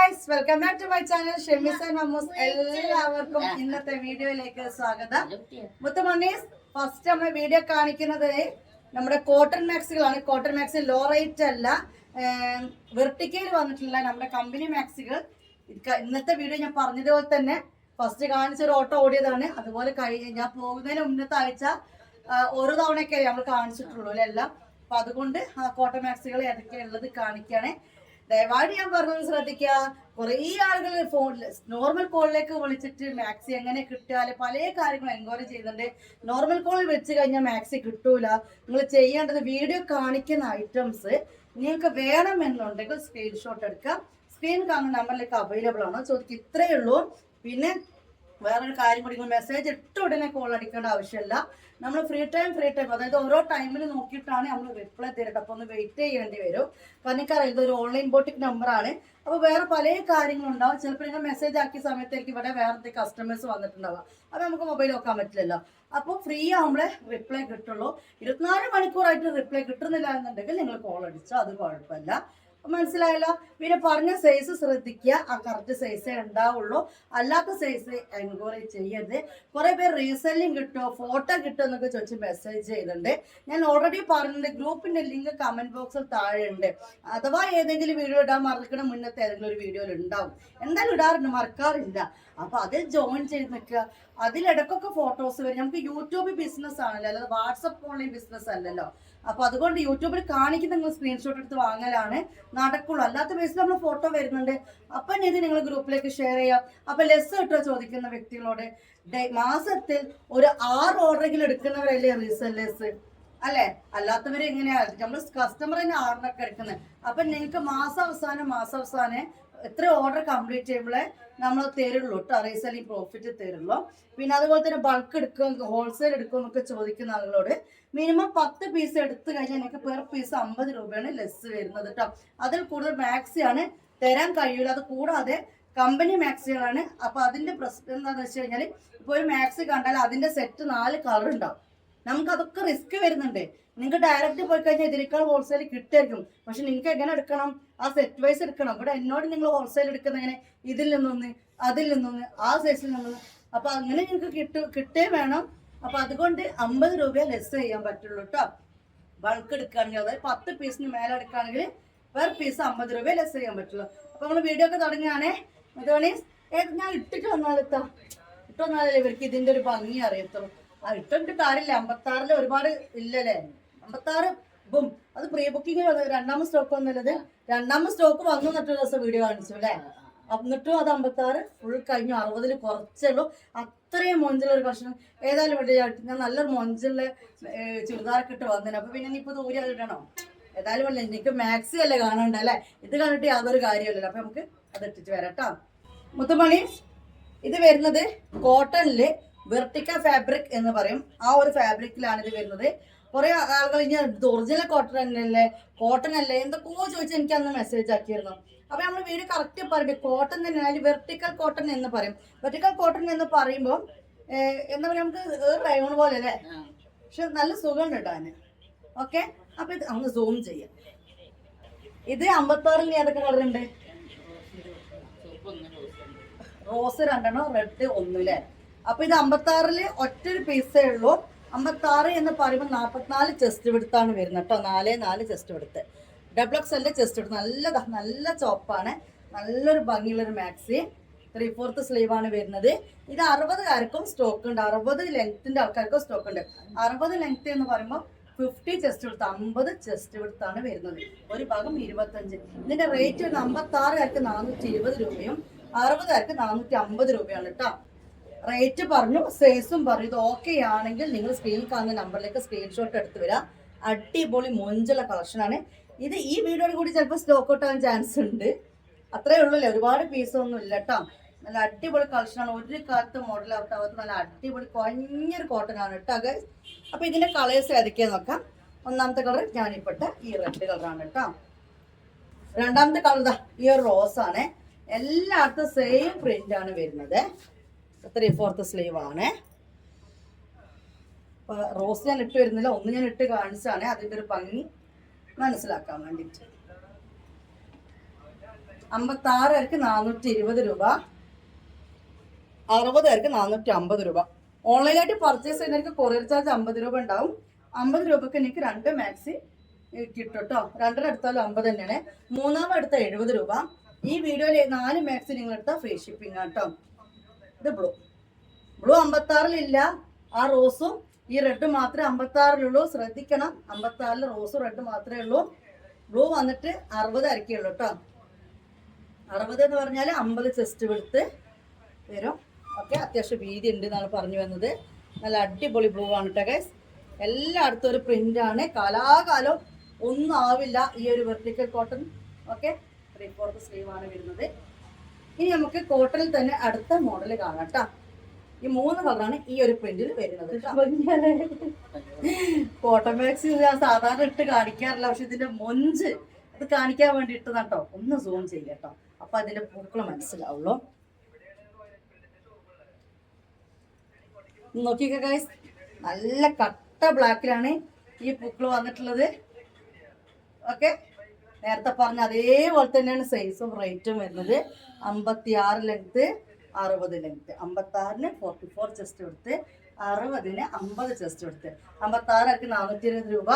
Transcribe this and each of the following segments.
Guys welcome back to my channel Shemis and Mammoos എല്ലാവർക്കും ഇന്നത്തെ വീഡിയോയിലേക്ക് സ്വാഗതം. മുത്തുമണ്ണീസ് ഫസ്റ്റ് നമ്മൾ വീഡിയോ കാണിക്കുന്നത് നമ്മുടെ കോട്ടൺ മാക്സികളാണ് കോട്ടൺ മാക്സ് ലോ റേറ്റ് അല്ല. വെർട്ടിക്കയിൽ വന്നിട്ടുള്ള നമ്മുടെ കമ്പനി മാക്സികൾ ഇന്നത്തെ വീഡിയോ ഞാൻ പറഞ്ഞതുപോലെ തന്നെ ഫസ്റ്റ് കാണിച്ച ഒരു ഓട്ടോ ഓടിയതാണ്. അതുപോലെ കഴിഞ്ഞ് ഞാൻ പോകുന്നതിന് മുന്നത്തെ ആഴ്ച ഒരു ഓരോ തവണയൊക്കെ നമ്മൾ കാണിച്ചിട്ടുള്ളൂ അല്ലേ എല്ലാം. അപ്പൊ അതുകൊണ്ട് ആ കോട്ടൺ മാക്സികൾ ഏതൊക്കെയാ ഉള്ളത് കാണിക്കുകയാണ് ദയവായിട്ട് ഞാൻ പറഞ്ഞത് ശ്രദ്ധിക്കുക. കുറേ ആളുകൾ ഫോണിൽ നോർമൽ കോളിലേക്ക് വിളിച്ചിട്ട് മാക്സി എങ്ങനെ കിട്ടുക? പല കാര്യങ്ങളും എൻക്വയറി ചെയ്യുന്നുണ്ട്. നോർമൽ കോളിൽ വെച്ച് കഴിഞ്ഞാൽ മാക്സി കിട്ടൂല. നിങ്ങൾ ചെയ്യേണ്ടത് വീഡിയോ കാണിക്കുന്ന ഐറ്റംസ് നിങ്ങൾക്ക് വേണമെന്നുണ്ടെങ്കിൽ സ്ക്രീൻഷോട്ട് എടുക്കാം സ്ക്രീൻ കാണുന്ന നമ്പറിലേക്ക് അവൈലബിൾ ആണ്? ചോദിക്കുക ഇത്രയേ ഉള്ളൂ. പിന്നെ വേറൊരു കാര്യം കൂടി മെസ്സേജ് ഇട്ട ഉടനെ കോൾ അടിക്കേണ്ട ആവശ്യമില്ല. നമ്മൾ ഫ്രീ ടൈം ഫ്രീ ടൈം അതായത് ഓരോ ടൈമിൽ നോക്കിയിട്ടാണ് നമ്മൾ റിപ്ലൈ തരട്ടെ അപ്പോൾ ഒന്ന് വെയിറ്റ് ചെയ്യേണ്ടി വരും. കാരണം എനിക്കറിയാം ഇതൊരു ഓൺലൈൻ ബോട്ടിക് നമ്പറാണ് അപ്പോൾ വേറെ പല കാര്യങ്ങളും കാര്യങ്ങളുണ്ടാവും ചിലപ്പോൾ നിങ്ങൾ മെസ്സേജ് ആക്കിയ സമയത്തേക്ക് ഇവിടെ വേറെ എന്തെങ്കിലും കസ്റ്റമേഴ്സ് വന്നിട്ടുണ്ടാവുക. അപ്പോൾ നമുക്ക് മൊബൈൽ നോക്കാൻ പറ്റില്ലല്ലോ. അപ്പോൾ ഫ്രീ ആവുമ്പോൾ റിപ്ലൈ കിട്ടുള്ളൂ. ഇരുപത്തിനാല് മണിക്കൂറായിട്ട് റിപ്ലൈ കിട്ടുന്നില്ല എന്നുണ്ടെങ്കിൽ നിങ്ങൾ കോൾ അടിച്ചോ അത് കുഴപ്പമില്ല. മനസ്സിലായല്ലോ? പിന്നെ പറഞ്ഞ സൈസ് ശ്രദ്ധിക്കുക. ആ കറക്റ്റ് സൈസേ ഉണ്ടാവുള്ളൂ. അല്ലാത്ത സൈസ് എൻക്വയറി ചെയ്യരുത്. കുറേ പേര് റീസെല്ലിംഗ് കിട്ടുമോ ഫോട്ടോ കിട്ടുമോ എന്നൊക്കെ ചോദിച്ച് മെസ്സേജ് ചെയ്തിട്ടുണ്ട്. ഞാൻ ഓൾറെഡി പറഞ്ഞിട്ടുണ്ട്. ഗ്രൂപ്പിന്റെ ലിങ്ക് കമന്റ് ബോക്സിൽ താഴെ ഉണ്ട് അഥവാ ഏതെങ്കിലും വീഡിയോ ഇടാൻ മറക്കണ മുന്നത്തെ ഏതെങ്കിലും ഒരു വീഡിയോയിൽ ഉണ്ടാവും. എന്തായാലും ഇടാറുണ്ട്. മറക്കാറില്ല. അപ്പൊ അതിൽ ജോയിൻ ചെയ്ത് നിൽക്കുക. അതിലിടക്കൊക്കെ ഫോട്ടോസ് വരും. നമുക്ക് യൂട്യൂബ് ബിസിനസ് ആണല്ലോ. അല്ലാതെ വാട്സപ്പ് ഓൺലൈൻ ബിസിനസ് അല്ലല്ലോ. അപ്പൊ അതുകൊണ്ട് യൂട്യൂബിൽ കാണിക്കുന്ന നിങ്ങൾ സ്ക്രീൻഷോട്ട് എടുത്ത് വാങ്ങലാണ്. നടക്കുള്ളൂ. അല്ലാത്ത ബേസിൽ നമ്മൾ ഫോട്ടോ വരുന്നുണ്ട്. അപ്പൊ ഇത് നിങ്ങൾ ഗ്രൂപ്പിലേക്ക് ഷെയർ ചെയ്യാം. അപ്പൊ ലെസ് കിട്ടുക ചോദിക്കുന്ന വ്യക്തികളോട് മാസത്തിൽ ഒരു ആറ് ഓർഡറെങ്കിലും എടുക്കുന്നവരല്ലേ റീസെല്ലേഴ്സ് അല്ലെ? അല്ലാത്തവര് എങ്ങനെയാ? നമ്മൾ കസ്റ്റമർ തന്നെ ആറിനൊക്കെ എടുക്കുന്നത് അപ്പൊ നിങ്ങൾക്ക് മാസാവസാനം മാസാവസാനം എത്ര ഓർഡർ കംപ്ലീറ്റ് ചെയ്യുമ്പോഴേ നമ്മൾ തരുള്ളൂ കേട്ടോ റീസെല്ലിംഗ് പ്രോഫിറ്റ് തരുള്ളൂ. പിന്നെ അതുപോലെ തന്നെ ബൾക്ക് എടുക്കുക ഹോൾസെയിൽ എടുക്കുക എന്നൊക്കെ ചോദിക്കുന്ന ആളുകളോട് മിനിമം പത്ത് പീസ് എടുത്തു കഴിഞ്ഞാൽ എനിക്ക് പെർ പീസ് അമ്പത് രൂപയാണ് ലെസ് വരുന്നത് കേട്ടോ അതിൽ കൂടുതൽ മാക്സി ആണ് തരാൻ കഴിയൂല അത് കൂടാതെ കമ്പനി മാക്സികളാണ് അപ്പൊ അതിന്റെ പ്രശ്നം എന്താണെന്ന് വെച്ച് കഴിഞ്ഞാൽ ഇപ്പൊ ഒരു മാക്സി കണ്ടാൽ അതിന്റെ സെറ്റ് നാല് കളർ ഉണ്ടാവും. നമുക്ക് അതൊക്കെ റിസ്ക് വരുന്നുണ്ട്. നിങ്ങൾക്ക് ഡയറക്റ്റ് പോയി കഴിഞ്ഞാൽ ഇതിനേക്കാൾ ഹോൾസെയിൽ കിട്ടായിരിക്കും പക്ഷെ നിങ്ങൾക്ക് എങ്ങനെ എടുക്കണം? ആ സെറ്റ് വൈസ് എടുക്കണം. ഇവിടെ എന്നോട് നിങ്ങൾ ഹോൾസെയിൽ എങ്ങനെ? ഇതിൽ നിന്നൊന്ന് അതിൽ നിന്നൊന്ന് ആ സൈസിൽ നിന്നൊന്ന്. അപ്പൊ അങ്ങനെ നിങ്ങൾക്ക് കിട്ടു കിട്ടേ വേണം. അപ്പൊ അതുകൊണ്ട് അമ്പത് രൂപ ലെസ് ചെയ്യാൻ പറ്റുള്ളൂ കേട്ടോ ബൾക്ക് എടുക്കുകയാണെങ്കിൽ അതായത് പത്ത് പീസിന് മേലെ എടുക്കുകയാണെങ്കിൽ പെർ പീസ് അമ്പത് രൂപ ലെസ് ചെയ്യാൻ പറ്റുള്ളൂ. അപ്പൊ നമ്മൾ വീഡിയോ ഒക്കെ തുടങ്ങിയാണേ അതുകൊണ്ട് ഞാൻ ഇട്ടിട്ട് വന്നാലെത്താം ഇട്ട് വന്നാലേ ഇവർക്ക് ഇതിന്റെ ഒരു ഭംഗി അറിയത്തുള്ളൂ. ആ ഇട്ടിട്ട് കാര്യമില്ല. അമ്പത്താറിൽ ഒരുപാട് ഇല്ലല്ലേ? അമ്പത്താറ് ബും അത് പ്രീ ബുക്കിംഗ് രണ്ടാമത് സ്റ്റോക്ക് വന്നുള്ളത്. രണ്ടാമത് സ്റ്റോക്ക് വന്നു എന്നിട്ട് ദിവസം വീഡിയോ കാണിച്ചു അല്ലേ? എന്നിട്ടും അത് അമ്പത്താറ് ഫുൾ കഴിഞ്ഞു. അറുപതിൽ കുറച്ചേ ഉള്ളൂ. അത്രയും മൊഞ്ചുള്ള ഒരു ഭക്ഷണം. ഏതായാലും വേണ്ടി ഞാൻ നല്ലൊരു മൊഞ്ചുള്ള ചുരിദാറൊക്കെ ഇട്ട് വന്നേ അപ്പൊ പിന്നെ ഇനിയിപ്പോ ദൂരെ അത് ഇടണോ? ഏതായാലും വേണ്ട എനിക്ക് മാക്സി അല്ലേ കാണണ്ട അല്ലേ? ഇത് കണ്ടിട്ട് യാതൊരു കാര്യമല്ലല്ലോ അപ്പൊ നമുക്ക് അത് ഇട്ടിട്ട് വരാം കേട്ടോ. മുത്തുമണി ഇത് വരുന്നത് കോട്ടണിൽ വെർട്ടിക്ക ഫാബ്രിക് എന്ന് പറയും. ആ ഒരു ഫാബ്രിക്കിലാണ് ഇത് വരുന്നത്. കുറെ ആളുകൾ ഇനി ഒറിജിനൽ കോട്ടൺ അല്ലേ കോട്ടൺ അല്ലേ എന്തൊക്കെയോ ചോദിച്ച് എനിക്ക് അന്ന് മെസ്സേജ് ആക്കിയിരുന്നു. അപ്പൊ നമ്മൾ വീട് കറക്റ്റ് പറയും കോട്ടൺ തന്നെയാണ് അതിൽ വെർട്ടിക്കൽ കോട്ടൺ എന്ന് പറയും. വെർട്ടിക്കൽ കോട്ടൺ എന്ന് പറയുമ്പോൾ എന്താ പറയുക നമുക്ക് റയോൺ പോലെ അല്ലേ? പക്ഷെ നല്ല സുഖമുണ്ട് കേട്ടോ അതിന്. ഓക്കെ അപ്പൊ ഇത് അങ്ങ് സൂം ചെയ്യാം. ഇത് അമ്പത്താറിൽ ഏതൊക്കെ കളറുണ്ട് റോസ് രണ്ടെണ്ണം റെഡ് ഒന്നുല്ലേ അപ്പൊ ഇത് അമ്പത്താറിൽ ഒറ്റൊരു പീസേ ഉള്ളൂ. അമ്പത്താറ് എന്ന് പറയുമ്പോൾ നാൽപ്പത്തിനാല് ചെസ്റ്റ് വിടുത്താണ് വരുന്നത് കേട്ടോ നാല് നാല് ചെസ്റ്റ് വിടുത്ത് ഡബിൾ എക്സ് എല്ലിന്റെ ചെസ്റ്റ് വിടുത്ത് നല്ലതാ നല്ല ചോപ്പാണ്. നല്ലൊരു ഭംഗിയുള്ളൊരു മാക്സി. ത്രീ ഫോർത്ത് സ്ലീവ് ആണ് വരുന്നത്. ഇത് അറുപതുകാർക്കും സ്റ്റോക്ക് ഉണ്ട്. അറുപത് ലെങ്ത്തിന്റെ ആൾക്കാർക്കും സ്റ്റോക്ക് ഉണ്ട്. അറുപത് ലെങ്ത് എന്ന് പറയുമ്പോൾ ഫിഫ്റ്റി ചെസ്റ്റ് വിടുത്ത് അമ്പത് ചെസ്റ്റ് വിടുത്താണ് വരുന്നത്. ഒരു ഭാഗം ഇരുപത്തഞ്ച്. ഇതിന്റെ റേറ്റ് വരുന്നത് അമ്പത്തി ആറുകാർക്ക് നാനൂറ്റി ഇരുപത് രൂപയും അറുപതുകാർക്ക് നാനൂറ്റി അമ്പത് രൂപയാണ് കേട്ടോ റേറ്റ് പറഞ്ഞു സൈസും പറഞ്ഞു. ഇത് ഓക്കെ ആണെങ്കിൽ നിങ്ങൾ സ്ക്രീനിൽ കാണുന്ന നമ്പറിലേക്ക് സ്ക്രീൻഷോട്ട് എടുത്ത് വരാം അടിപൊളി മൊഞ്ചുള്ള കളക്ഷനാണ് ഇത് ഈ വീഡിയോയിൽ കൂടി ചിലപ്പോൾ സ്റ്റോക്ക് ഔട്ട് ആവാൻ ചാൻസ് ഉണ്ട്. അത്രേ ഉള്ളൂല്ലേ? ഒരുപാട് പീസ് ഒന്നും ഇല്ല കേട്ടോ നല്ല അടിപൊളി കളക്ഷനാണ് ഒരു കാലത്ത് മോഡൽ ആവത്ത് നല്ല അടിപൊളി കോട്ടൺ ആണ് കേട്ടോ ഗൈസ് അപ്പൊ ഇതിന്റെ കളേഴ്സ് ഏതൊക്കെയാന്ന് നോക്കാം. ഒന്നാമത്തെ കളർ ഞാനിപ്പെട്ട ഈ റെഡ് കളറാണ് കേട്ടോ രണ്ടാമത്തെ കളർ ഈ ഒരു ആണ്. എല്ലായിടത്തും സെയിം പ്രിന്റ് ആണ് വരുന്നത്. ത്രീ ഫോർത്ത് സ്ലീവ് ആണ്. റോസ് ഞാൻ ഇട്ട് വരുന്നില്ല ഒന്ന് ഞാൻ ഇട്ട് കാണിച്ചാണ് അതിന്റെ ഒരു ഭംഗി മനസ്സിലാക്കാൻ വേണ്ടിയിട്ട്. പേർക്ക് നാനൂറ്റി ഇരുപത് രൂപ. അറുപത് പേർക്ക് നാനൂറ്റി അമ്പത് രൂപ. ഓൺലൈനായിട്ട് പർച്ചേസ് ചെയ്യുന്നവർക്ക് കൊറിയർ ചാർജ് അമ്പത് രൂപ ഉണ്ടാവും. അമ്പത് രൂപക്ക് എനിക്ക് രണ്ട് മാക്സി കിട്ടും കേട്ടോ രണ്ടര എടുത്താലും അമ്പത് തന്നെയാണ്. മൂന്നാമത് എടുത്താൽ എഴുപത് രൂപ. ഈ വീഡിയോയിൽ നാല് മാക്സി നിങ്ങൾ എടുത്താൽ ഫ്രീ ഷിപ്പിംഗ് കേട്ടോ ഇത് ബ്ലൂ ബ്ലൂ അമ്പത്തി ആറിലില്ല ആ റോസും ഈ റെഡ് മാത്രമേ അമ്പത്തി ആറിലുള്ളൂ ശ്രദ്ധിക്കണം. അമ്പത്തി ആറിൽ റോസും റെഡ് മാത്രമേ ഉള്ളൂ. ബ്ലൂ വന്നിട്ട് അറുപത് അരക്കുള്ളൂ കേട്ടോ അറുപത് എന്ന് പറഞ്ഞാൽ അമ്പത് ചെസ്റ്റ് വെളുത്ത് വരും. ഓക്കെ അത്യാവശ്യം വീതി ഉണ്ട് എന്നാണ് പറഞ്ഞു വന്നത്. നല്ല അടിപൊളി ബ്ലൂ ആണ് കേട്ടോ ഗൈസ് എല്ലായിടത്തും ഒരു പ്രിന്റ് ആണ്. കാലാകാലം ഒന്നും ആവില്ല ഈ ഒരു vertical cotton okay three fourth സ്ലീവാണ് വരുന്നത്. ഇനി നമുക്ക് കോട്ടണിൽ തന്നെ അടുത്ത മോഡൽ കാണാം കേട്ടോ ഈ മൂന്ന് കളറാണ് ഈ ഒരു പ്രിന്റിൽ വരുന്നത് കോട്ടൺ മാക്സി ഞാൻ സാധാരണ ഇട്ട് കാണിക്കാറില്ല പക്ഷെ ഇതിന്റെ മൊഞ്ച് അത് കാണിക്കാൻ വേണ്ടി ഇട്ടതാ കേട്ടോ ഒന്ന് സൂം ചെയ്യാം കേട്ടോ അപ്പൊ അതിന്റെ പൂക്കൾ മനസ്സിലാവുള്ളൂ. നോക്കിക്ക ഗൈസ് നല്ല കട്ട ബ്ലാക്കിലാണ് ഈ പൂക്കൾ വന്നിട്ടുള്ളത്. ഓക്കെ നേരത്തെ പറഞ്ഞ അതേപോലെ തന്നെയാണ് സൈസും റേറ്റും വരുന്നത്. അമ്പത്തി ആറ് ലെങ്ത്ത് അറുപത് ലെങ്ത്ത് അമ്പത്തി ആറിന് ഫോർട്ടി ഫോർ ചെസ്റ്റ് കൊടുത്ത് അറുപതിന് അമ്പത് ചെസ്റ്റ് കൊടുത്ത്. അമ്പത്തി ആറാർക്ക് നാനൂറ്റി ഇരുപത് രൂപ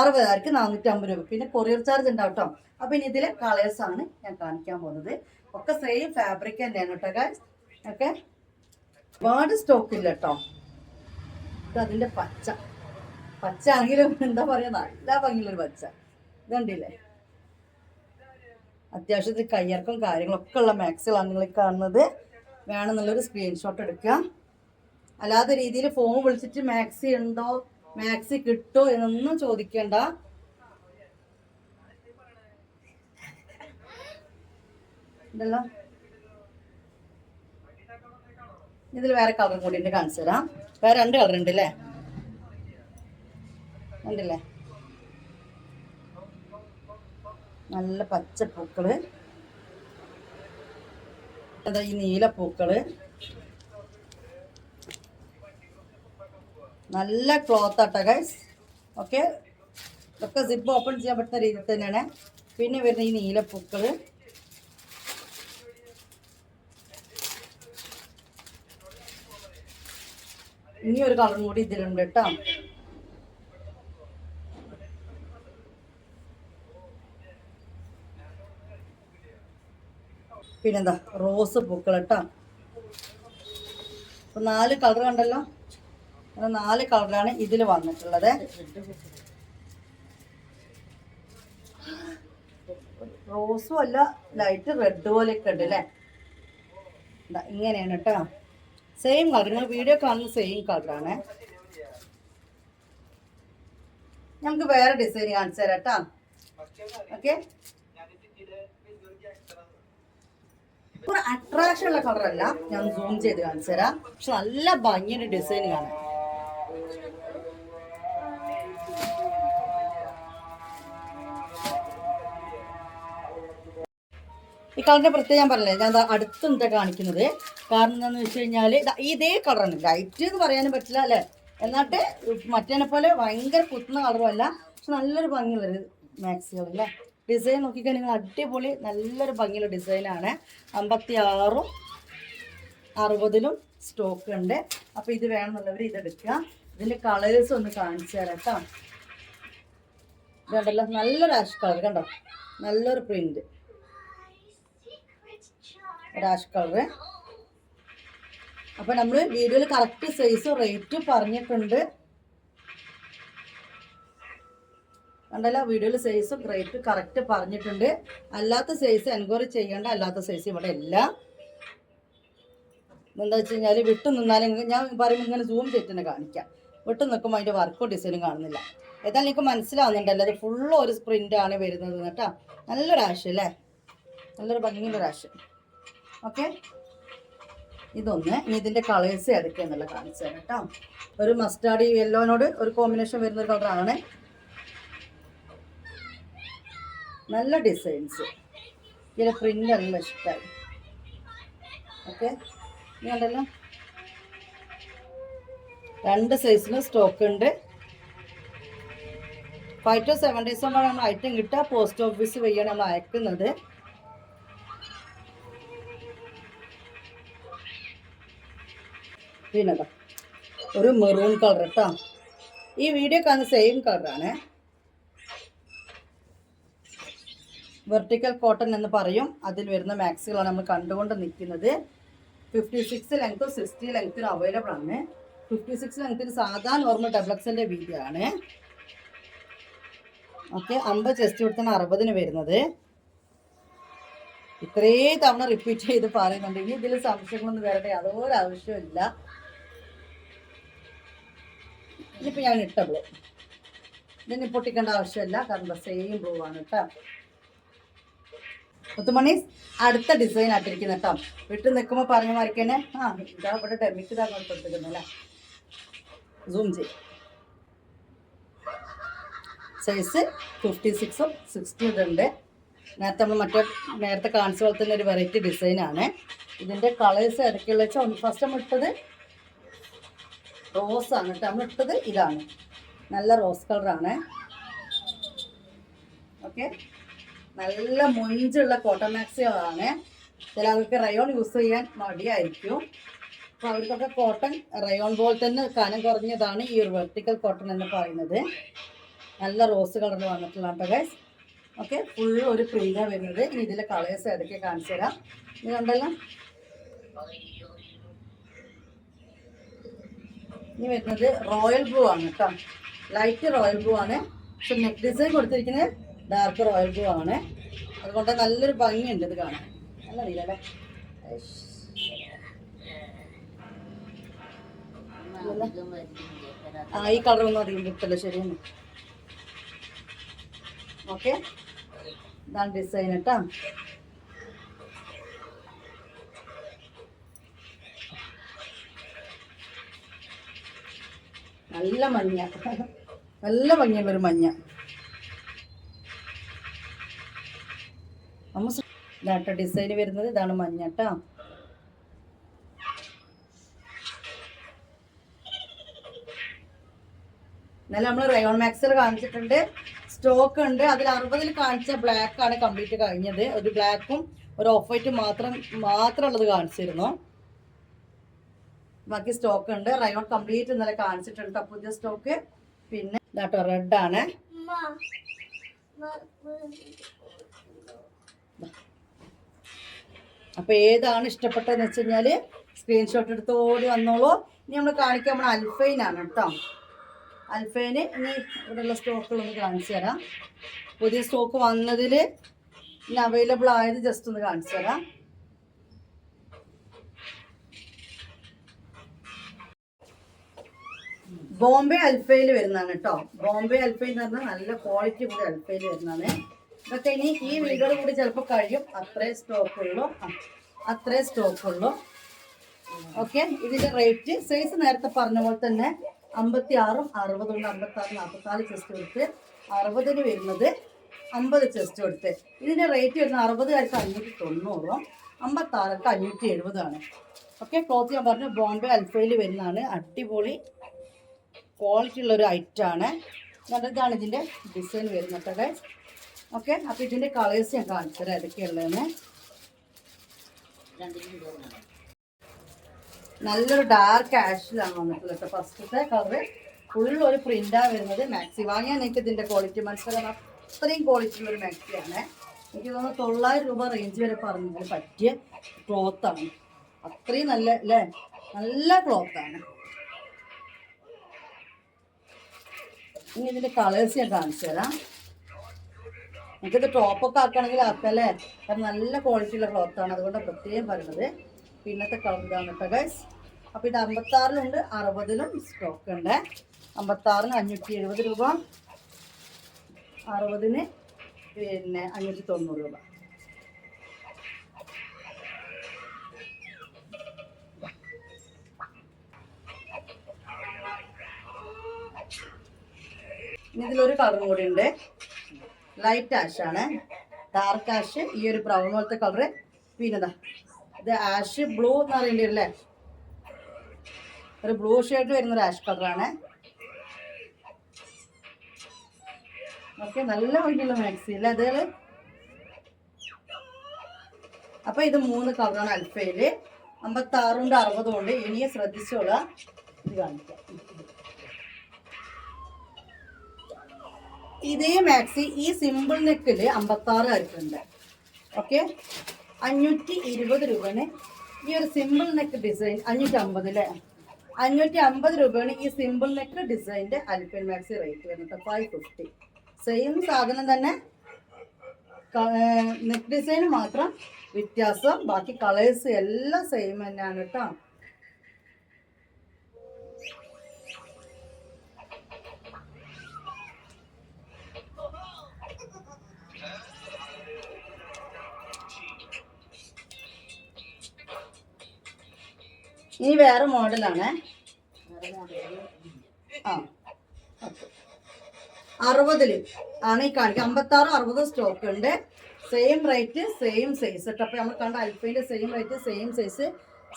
അറുപതാർക്ക് നാനൂറ്റി അമ്പത് രൂപ. പിന്നെ കൊറിയർ ചാർജ് ഉണ്ടാവും കേട്ടോ അപ്പൊ ഇനി ഇതിലെ കളേഴ്സ് ആണ് ഞാൻ കാണിക്കാൻ പോകുന്നത്. ഒക്കെ സെയിം ഫാബ്രിക് തന്നെയാണ് കേട്ടോ ഗൈസ് ഓക്കെ ഒരുപാട് സ്റ്റോക്ക് ഇല്ല കേട്ടോ അതിന്റെ പച്ച. പച്ച ആണെങ്കിലും എന്താ പറയാ നല്ല ഭംഗിയുള്ളൊരു പച്ച. ഇതുണ്ടില്ലേ? അത്യാവശ്യത്തിൽ കയ്യർക്കും കാര്യങ്ങളൊക്കെ ഉള്ള മാക്സിലാണ് നിങ്ങൾ കാണുന്നത്. വേണമെന്നുള്ളൊരു സ്ക്രീൻഷോട്ട് എടുക്കുക അല്ലാത്ത രീതിയിൽ ഫോം വിളിച്ചിട്ട് മാക്സി ഉണ്ടോ മാക്സി കിട്ടോ എന്നൊന്നും ചോദിക്കണ്ട. ഇതല്ലോ ഇതിൽ വേറെ കളർ കൂടി കാണിച്ചു തരാം. വേറെ രണ്ട് കളർ ഉണ്ട് അല്ലേ ഉണ്ടല്ലേ? നല്ല പച്ച പൂക്കൾ. അതാ ഈ നീല പൂക്കൾ. നല്ല ക്ലോത്ത് ആട്ടോ ഗൈസ് ഓക്കെ ഇതൊക്കെ സിപ്പ് ഓപ്പൺ ചെയ്യാൻ പറ്റുന്ന രീതിയിൽ തന്നെയാണ്. പിന്നെ വരുന്ന ഈ നീല പൂക്കൾ. ഇനി ഒരു കളറും കൂടി ഇതിലുണ്ട് കേട്ടോ പിന്നെന്താ? റോസ് പൂക്കൾ കേട്ടോ. അപ്പൊ നാല് കളർ കണ്ടല്ലോ? നാല് കളറാണ് ഇതിൽ വന്നിട്ടുള്ളത്. റോസും അല്ല ലൈറ്റ് റെഡ് പോലെയൊക്കെ ഉണ്ട് അല്ലേ? ഇങ്ങനെയാണ് കേട്ടോ. Same colour. നിങ്ങൾ വീഡിയോ കാണുന്ന സെയിം കളറാണ് നമുക്ക് വേറെ ഡിസൈൻ കാണിച്ചു തരാം കേട്ടോ. ഓക്കെ ഒരു അട്രാക്ഷൻ ഉള്ള കളറല്ല ഞാൻ സൂം ചെയ്ത് കാണിച്ചു തരാം. പക്ഷെ നല്ല ഭംഗിയുടെ ഡിസൈൻ കാണാൻ ഈ കളറിന്റെ പ്രത്യേകം ഞാൻ പറഞ്ഞില്ലേ ഞാൻ അടുത്ത് എന്താ കാണിക്കുന്നത്. കാരണം എന്താണെന്ന് വെച്ച് കഴിഞ്ഞാൽ ഇതേ കളറാണ് ലൈറ്റ് എന്ന് പറയാനും പറ്റില്ല അല്ലേ? എന്നിട്ട് മറ്റേനെ പോലെ ഭയങ്കര കുത്തുന്ന കളറും അല്ല. പക്ഷെ നല്ലൊരു ഭംഗിയുള്ളൊരു മാക്സികൾ ഡിസൈൻ നോക്കിക്കഴിഞ്ഞാൽ അടിപൊളി നല്ലൊരു ഭംഗിയുള്ള ഡിസൈനാണ്. അമ്പത്തി ആറും അറുപതിലും സ്റ്റോക്ക് ഉണ്ട്. അപ്പോൾ ഇത് വേണമെന്നുള്ളവർ ഇതെടുക്കുക. ഇതിന്റെ കളേഴ്സ് ഒന്ന് കാണിച്ചു തരാം കേട്ടോ. ഇതുണ്ടല്ലോ നല്ലൊരു ആഷ് കളർ കണ്ടോ? നല്ലൊരു പ്രിന്റ് ഒരു ആഷ് കളറ് അപ്പോൾ നമ്മൾ വീഡിയോയിൽ കറക്റ്റ് സൈസും റേറ്റും പറഞ്ഞിട്ടുണ്ട്. കണ്ടല്ലോ വീഡിയോയിൽ സൈസ് റേറ്റ് കറക്റ്റ് പറഞ്ഞിട്ടുണ്ട്. അല്ലാത്ത സൈസ് എൻക്വയറി ചെയ്യേണ്ട അല്ലാത്ത സൈസ് ഇവിടെ ഇല്ല. എന്താ വെച്ച് കഴിഞ്ഞാൽ വിട്ടു നിന്നാലും ഞാൻ പറയുമ്പോൾ ഇങ്ങനെ സൂം ചെയ്തിട്ട് കാണിക്കാം. വിട്ടു നിൽക്കുമ്പോൾ അതിന്റെ വർക്കും ഡിസൈനും കാണുന്നില്ല. ഏതായാലും എനിക്ക് മനസ്സിലാവുന്നുണ്ടല്ലോ അത് ഫുള്ള് ഒരു സ്പ്രിന്റ് ആണ് വരുന്നത് കേട്ടോ. നല്ലൊരു ആശ അല്ലേ? നല്ലൊരു ഭംഗിയുടെ ഒരു ആശ ഓക്കെ ഇതൊന്ന് ഇനി ഇതിന്റെ കളേഴ്സ് ഏതൊക്കെയാണെന്നുള്ള കാണിച്ചു തരാം കേട്ടോ. ഒരു മസ്റ്റാർഡ് യെല്ലോനോട് ഒരു കോമ്പിനേഷൻ വരുന്ന ഒരു കളറാണ് നല്ല ഡിസൈൻസ് ഇതിലെ പ്രിന്റ് നല്ല ഇഷ്ടമായി ഓക്കെ ഇതുണ്ടല്ലോ രണ്ട് സൈസിന് സ്റ്റോക്ക് ഉണ്ട്. ഫൈവ് ടു സെവൻ ഡേയ്സ് ആകുമ്പോൾ നമ്മൾ ഐറ്റം കിട്ടുക. പോസ്റ്റ് ഓഫീസ് വഴിയാണ് നമ്മൾ അയക്കുന്നത്. പിന്നെ ഒരു മെറൂൺ കളർ കേട്ടോ ഈ വീഡിയോ കാണുന്ന സെയിം കളറാണ് വെർട്ടിക്കൽ കോട്ടൺ എന്ന് പറയും. അതിൽ വരുന്ന മാക്സുകളാണ് നമ്മൾ കണ്ടുകൊണ്ട് നിൽക്കുന്നത്. ഫിഫ്റ്റി സിക്സ് ലെങ്ത്തും സിക്സ്റ്റി ലെങ്ത്തിനും അവൈലബിൾ ആണ്. ഫിഫ്റ്റി സിക്സ് ലെങ്ത്തിന് സാധാ നോർമൽ ഡബിൾ വീതിയാണ് ഓക്കെ അമ്പത് ചെസ്റ്റ് കൊടുത്താണ് അറുപതിന് വരുന്നത്. ഇത്രേ തവണ റിപ്പീറ്റ് ചെയ്ത് പറയുന്നുണ്ട് ഇനി ഇതിൽ സംശയങ്ങളൊന്നും വരട്ടെ അതൊരു ആവശ്യമില്ല ഇതിപ്പോൾ ഞാൻ ഇട്ട ബ്ലൂ ഇതിന് പൊട്ടിക്കേണ്ട ആവശ്യമില്ല. കാരണം സെയിം ആണ് കേട്ടോ മുത്തുമണി അടുത്ത ഡിസൈൻ ആയിട്ടിരിക്കുന്ന കേട്ടോ. വീട്ടിൽ നിൽക്കുമ്പോൾ പറഞ്ഞു മാറിക്കന്നെ ആ ഇതാ ഇവിടെ ഡെമിക്ക് ഇതാ കൊടുത്തിരിക്കുന്നല്ലേ സൂം ചെയ്യും. സൈസ് ഫിഫ്റ്റി സിക്സും സിക്സ്റ്റി ഇതുണ്ട്. നേരത്തെ നമ്മൾ മറ്റേ നേരത്തെ കാണിച്ചു പോലെ തന്നെ ഒരു വെറൈറ്റി ഡിസൈനാണ് ഇതിന്റെ കളേഴ്സ് ഇടയ്ക്കുള്ള വെച്ചാൽ ഫസ്റ്റ് നമ്മൾ ഇട്ടത് റോസ് ആണ് കേട്ടോ. നമ്മൾ ഇട്ടത് ഇതാണ്. നല്ല റോസ് കളറാണ് ഓക്കെ നല്ല മൊഞ്ചുള്ള കോട്ടൺ മാക്സികളാണ് ചില ആൾക്ക് റയോൺ യൂസ് ചെയ്യാൻ മടിയായിരിക്കും. അപ്പോൾ അവർക്കൊക്കെ കോട്ടൺ റയോൺ പോലെ തന്നെ കനം കുറഞ്ഞതാണ് ഈ ഒരു വെർട്ടിക്കൽ കോട്ടൺ എന്ന് പറയുന്നത്. നല്ല റോസ് കളറിൽ വന്നിട്ടുള്ള കേട്ടോ ഗൈസ് ഓക്കെ ഫുൾ ഒരു പ്രിന്റാണ് വരുന്നത്. ഇനി ഇതിലെ കളേഴ്സ് ഏതൊക്കെ കാണിച്ചു തരാം. ഇത് കണ്ടല്ലോ. ഇനി വരുന്നത് റോയൽ ബ്ലൂ ആണ് കേട്ടോ ലൈറ്റ് റോയൽ ബ്ലൂ ആണ്. പക്ഷെ നെക്ക് ഡിസൈൻ കൊടുത്തിരിക്കുന്നത് ഡാർക്ക് റോയൽ ബ്ലൂ ആണ്. അതുകൊണ്ട് നല്ലൊരു ഭംഗിയുണ്ട് ഇത് കാണാൻ. നല്ല നീലല്ലേ ആ ഈ കളർ ഒന്നും അധികം കിട്ടില്ല ശരിയാണ്. ഓക്കെ ഇതാണ് ഡിസൈൻ കേട്ടോ നല്ല മഞ്ഞ. നല്ല ഭംഗിയുള്ള ഒരു മഞ്ഞ. ഇതാട്ടോ ഡിസൈൻ വരുന്നത്. ഇതാണ് മഞ്ഞ കേട്ടോ എന്നാലും നമ്മൾ റയോൺ മാക്സിൽ കാണിച്ചിട്ടുണ്ട്. സ്റ്റോക്ക് ഉണ്ട്. അതിൽ അറുപതിൽ കാണിച്ച ബ്ലാക്ക് ആണ് കംപ്ലീറ്റ് കഴിഞ്ഞത്. ഒരു ബ്ലാക്കും ഒരു ഓഫ് വൈറ്റും മാത്രം മാത്രം ഉള്ളത് കാണിച്ചിരുന്നു ബാക്കി സ്റ്റോക്ക് ഉണ്ട്. റയോൺ കംപ്ലീറ്റ് ഇന്നലെ കാണിച്ചിട്ടുണ്ട്. ട്ടോ പുതിയ സ്റ്റോക്ക് പിന്നെ ഇതാട്ടോ റെഡ് ആണ് അപ്പൊ ഏതാണ് ഇഷ്ടപ്പെട്ടതെന്ന് വെച്ച് കഴിഞ്ഞാൽ സ്ക്രീൻഷോട്ട് എടുത്ത് ഓടി വന്നോളൂ. ഇനി നമ്മൾ കാണിക്കാൻ നമ്മൾ അൽഫൈനാണ് കേട്ടോ. അൽഫൈന് ഇനി ഇവിടെയുള്ള സ്റ്റോക്കുകളൊന്ന് കാണിച്ചു തരാം. പുതിയ സ്റ്റോക്ക് വന്നതിൽ ഇനി അവൈലബിൾ ആയത് ജസ്റ്റ് ഒന്ന് കാണിച്ചു തരാം. ബോംബെ അൽഫയിൽ വരുന്നതാണ് കേട്ടോ. ബോംബെ അൽഫയിൽ പറഞ്ഞാൽ നല്ല ക്വാളിറ്റി കൂടി അൽഫയിൽ വരുന്നതാണ്. ഇതൊക്കെ ഇനി ഈ വീടുകൾ കൂടി ചിലപ്പോൾ കഴിയും. അത്രേ സ്റ്റോക്ക് ഉള്ളു. അത്രേ സ്റ്റോക്ക് ഉള്ളു. ഓക്കെ ഇതിന്റെ റേറ്റ് സൈസ് നേരത്തെ പറഞ്ഞ പോലെ തന്നെ അമ്പത്തി ആറും അറുപതുണ്ട് അമ്പത്തി ആറ് നാൽപ്പത്തി ചെസ്റ്റ് കൊടുത്ത് അറുപതിന് വരുന്നത് അമ്പത് ചെസ്റ്റ് കൊടുത്ത്. ഇതിന്റെ റേറ്റ് വരുന്നത് അറുപതുകാർക്ക് അഞ്ഞൂറ്റി തൊണ്ണൂറും അമ്പത്തി ആറുകാർക്ക് അഞ്ഞൂറ്റി എഴുപതാണ്. ഓക്കെ ക്ലോത്ത് ഞാൻ പറഞ്ഞു ബോംബെ അൽഫയിൽ വരുന്നതാണ്. അടിപൊളി ക്വാളിറ്റി ഉള്ളൊരു ഒരു ഐറ്റം ആണ്. എന്നിട്ട് ഇതാണ് ഇതിന്റെ ഡിസൈൻ വരുന്നത്. കേട്ടോ ഓക്കെ അപ്പോൾ ഇതിന്റെ കളേഴ്സ് ഞാൻ കാണിച്ചു തരാം ഏതൊക്കെയുള്ളതെന്ന്. നല്ലൊരു ഡാർക്ക് ആഷിലാണ് വന്നിട്ടുള്ളത് ഫസ്റ്റത്തെ കളറ്. ഫുൾ ഒരു പ്രിന്റാ വരുന്നത് മാക്സി. വാങ്ങിയാൽ നിങ്ങൾക്ക് ഇതിന്റെ ക്വാളിറ്റി മനസ്സിലാക്കാൻ അത്രയും ക്വാളിറ്റി ഉള്ള ഒരു മാക്സിയാണ്. എനിക്ക് തോന്നുന്നു തൊള്ളായിരം രൂപ റേഞ്ച് വരെ പറഞ്ഞതിന് പറ്റിയ ക്ലോത്താണ് അത്രയും നല്ല അല്ലേ? നല്ല ക്ലോത്താണ് ഇനി ഇതിന്റെ കളേഴ്സ് ഞാൻ കാണിച്ചു തരാം. നമുക്കിത് ടോപ്പൊക്കെ ആക്കുകയാണെങ്കിൽ ആക്കല്ലേ? കാരണം നല്ല ക്വാളിറ്റി ഉള്ള ആണ്. അതുകൊണ്ട് പ്രത്യേകം പറയുന്നത്. പിന്നത്തെ കളർ ഇതാണ് കേട്ടോ ഗൈസ് അപ്പോൾ ഇത് അമ്പത്താറിലുണ്ട് അറുപതിലും സ്റ്റോക്ക് ഉണ്ട്. അമ്പത്താറിന് അഞ്ഞൂറ്റി എഴുപത് രൂപ. അറുപതിന് പിന്നെ അഞ്ഞൂറ്റി തൊണ്ണൂറ് രൂപ ഇതിലൊരു കളറും കൂടി ഉണ്ട്. ലൈറ്റ് ആഷ് ആണ്. ഡാർക്ക് ആഷ് ഈ ഒരു ബ്രൗൺ പോലത്തെ കളറ് പിന്നെതാ ഇത് ആഷ് ബ്ലൂ എന്ന് പറയേണ്ടി അല്ലേ ഒരു ബ്ലൂ ഷെയ്ഡ് വരുന്ന ഒരു ആഷ് കളറാണ് ഓക്കെ നല്ല ഭംഗിയുള്ള മാക്സി അല്ലേ അതേ? അപ്പൊ ഇത് മൂന്ന് കളറാണ് അൽഫയിൽ അമ്പത്താറുണ്ട് അറുപതും ഉണ്ട്. ഇനിയെ ശ്രദ്ധിച്ചോളാം ഇത് കാണിക്കാം. ഇതേ മാക്സി ഈ സിമ്പിൾ നെക്കിൽ അമ്പത്തി ആറ് ആയിട്ടുണ്ട് ഓക്കെ അഞ്ഞൂറ്റി ഇരുപത് രൂപയാണ് ഈ ഒരു സിമ്പിൾ നെക്ക് ഡിസൈൻ അഞ്ഞൂറ്റി അമ്പത് അല്ലേ? അഞ്ഞൂറ്റി അമ്പത് രൂപയാണ് ഈ സിമ്പിൾ നെക്ക് ഡിസൈന്റെ അൽപ്പൻ മാക്സി റേറ്റ് വരുന്നത് ഫൈവ് ഫിഫ്റ്റി സെയിം സാധനം തന്നെ. നെക്ക് ഡിസൈൻ മാത്രം വ്യത്യാസം. ബാക്കി കളേഴ്സ് എല്ലാം സെയിം തന്നെയാണ് കേട്ടോ. ഇനി വേറെ മോഡലാണ്. ആ. ഓക്കെ അറുപതിൽ ആണ് ഈ കാണിക്കുക അമ്പത്താറും അറുപതും സ്റ്റോക്ക് ഉണ്ട്. സെയിം റേറ്റ് സെയിം സൈസ് കേട്ടോ നമ്മൾ കണ്ട അൽഫൈന്റെ same rate same size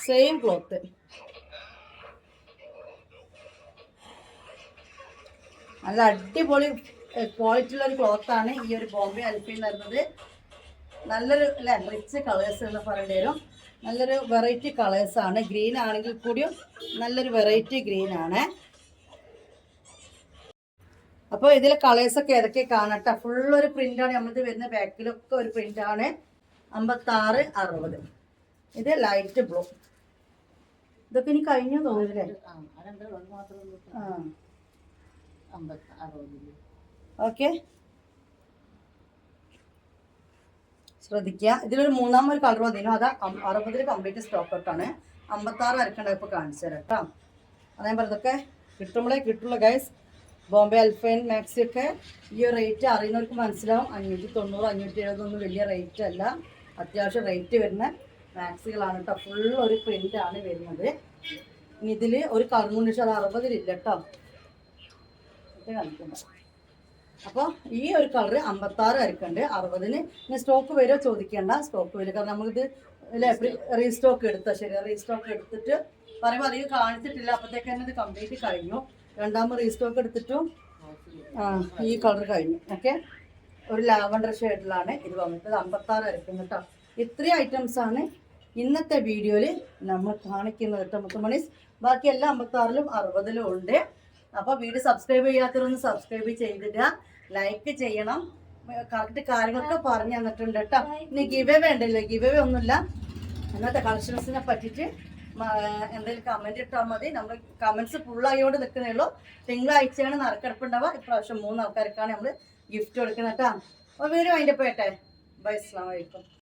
same cloth നല്ല അടിപൊളി ക്വാളിറ്റി ഉള്ള ഒരു ക്ലോത്താണ് ഈ ഒരു ബോംബെ അൽഫൈൻ വരുന്നത്. നല്ലൊരു അല്ലെ റിച്ച് കളേഴ്സ് എന്ന് പറയേണ്ടി വരും. നല്ലൊരു വെറൈറ്റി കളേഴ്സാണ് ഗ്രീൻ ആണെങ്കിൽ കൂടിയും നല്ലൊരു വെറൈറ്റി ഗ്രീൻ ആണ്. അപ്പോൾ ഇതിലെ കളേഴ്സൊക്കെ ഏതൊക്കെ കാണട്ടെ? ഫുൾ ഒരു പ്രിന്റാണ് നമ്മളിത് വരുന്ന ബാക്കിലൊക്കെ ഒരു പ്രിന്റാണ് അമ്പത്താറ് അറുപത്. ഇത് ലൈറ്റ് ബ്ലൂ ഇതൊക്കെ ഇനി കഴിഞ്ഞു തോന്നില്ലേ ഓക്കെ ശ്രദ്ധിക്കുക. ഇതിലൊരു മൂന്നാമൊരു കളർ വന്നിരുന്നു. അത് അറുപതിൽ കംപ്ലീറ്റ് സ്റ്റോക്ക് ഔട്ടാണ് അമ്പത്താറ് വരക്കണ്ട ഇപ്പോൾ കാണിച്ചു തരാം കേട്ടോ അതേപോലെ ഇതൊക്കെ കിട്ടുമ്പോഴേ കിട്ടുള്ളൂ ഗൈസ് ബോംബെ അൽഫൈൻ മാക്സി ഒക്കെ ഈ റേറ്റ് അറിയുന്നവർക്ക് മനസ്സിലാവും. അഞ്ഞൂറ്റി തൊണ്ണൂറ് അഞ്ഞൂറ്റി എഴുപതൊന്നും വലിയ റേറ്റ് അല്ല. അത്യാവശ്യം റേറ്റ് വരുന്ന മാക്സികളാണ് കേട്ടോ ഫുൾ ഒരു പ്രിന്റ് ആണ് വരുന്നത്. ഇനി ഇതിൽ ഒരു കളർ കൊണ്ട് അത് അറുപതിലില്ല കേട്ടോ ഇത് അപ്പോൾ ഈ ഒരു കളർ അമ്പത്താറ് അരക്കുണ്ട്. അറുപതിന് സ്റ്റോക്ക് വരുമോ ചോദിക്കേണ്ട. സ്റ്റോക്ക് വരും കാരണം നമുക്കിത് റീസ്റ്റോക്ക് എടുത്ത? ശരി റീസ്റ്റോക്ക് എടുത്തിട്ട് പറയുമ്പോൾ അധികം കാണിച്ചിട്ടില്ല. അപ്പോഴത്തേക്ക് തന്നെ ഇത് കംപ്ലീറ്റ് കഴിഞ്ഞു. രണ്ടാമത് റീസ്റ്റോക്ക് എടുത്തിട്ടും ഈ കളർ കഴിഞ്ഞു. ഓക്കെ? ഒരു ലാവണ്ടർ ഷെയ്ഡിലാണ് ഇത് വന്നിട്ട് അമ്പത്താറ് അരക്കും കേട്ടോ ഇത്രയും ഐറ്റംസ് ആണ് ഇന്നത്തെ വീഡിയോയിൽ നമ്മൾ കാണിക്കുന്നത് കേട്ടോ മുത്തുമണി ബാക്കി എല്ലാ അമ്പത്താറിലും അറുപതിലും ഉണ്ട്. അപ്പോൾ വീഡിയോ സബ്സ്ക്രൈബ് ചെയ്യാത്തവരൊന്ന് സബ്സ്ക്രൈബ് ചെയ്തിടുക. ലൈക്ക് ചെയ്യണം. കറക്റ്റ് കാര്യങ്ങളൊക്കെ പറഞ്ഞു തന്നിട്ടുണ്ട് കേട്ടോ. ഇനി ഗിവ് വേണ്ടല്ലോ. ഗിവ് ഒന്നുമില്ല. ഇന്നത്തെ കളക്ഷൻസിനെ പറ്റിയിട്ട് എന്തെങ്കിലും കമന്റ് ഇട്ടാൽ മതി. നമ്മൾ കമന്റ്സ് ഫുൾ ആയോണ്ട് നിൽക്കുന്നേ ഉള്ളൂ. തിങ്കളാഴ്ചയാണ് നറുക്കെടുപ്പുണ്ടാവുക ഇപ്രാവശ്യം മൂന്ന് ആൾക്കാർക്കാണ് നമ്മൾ ഗിഫ്റ്റ് കൊടുക്കുന്നത് കേട്ടോ. അപ്പോൾ വീഡിയോ അതിന്റെ പോയട്ടെ ബൈ അസ്സാം വലൈക്കും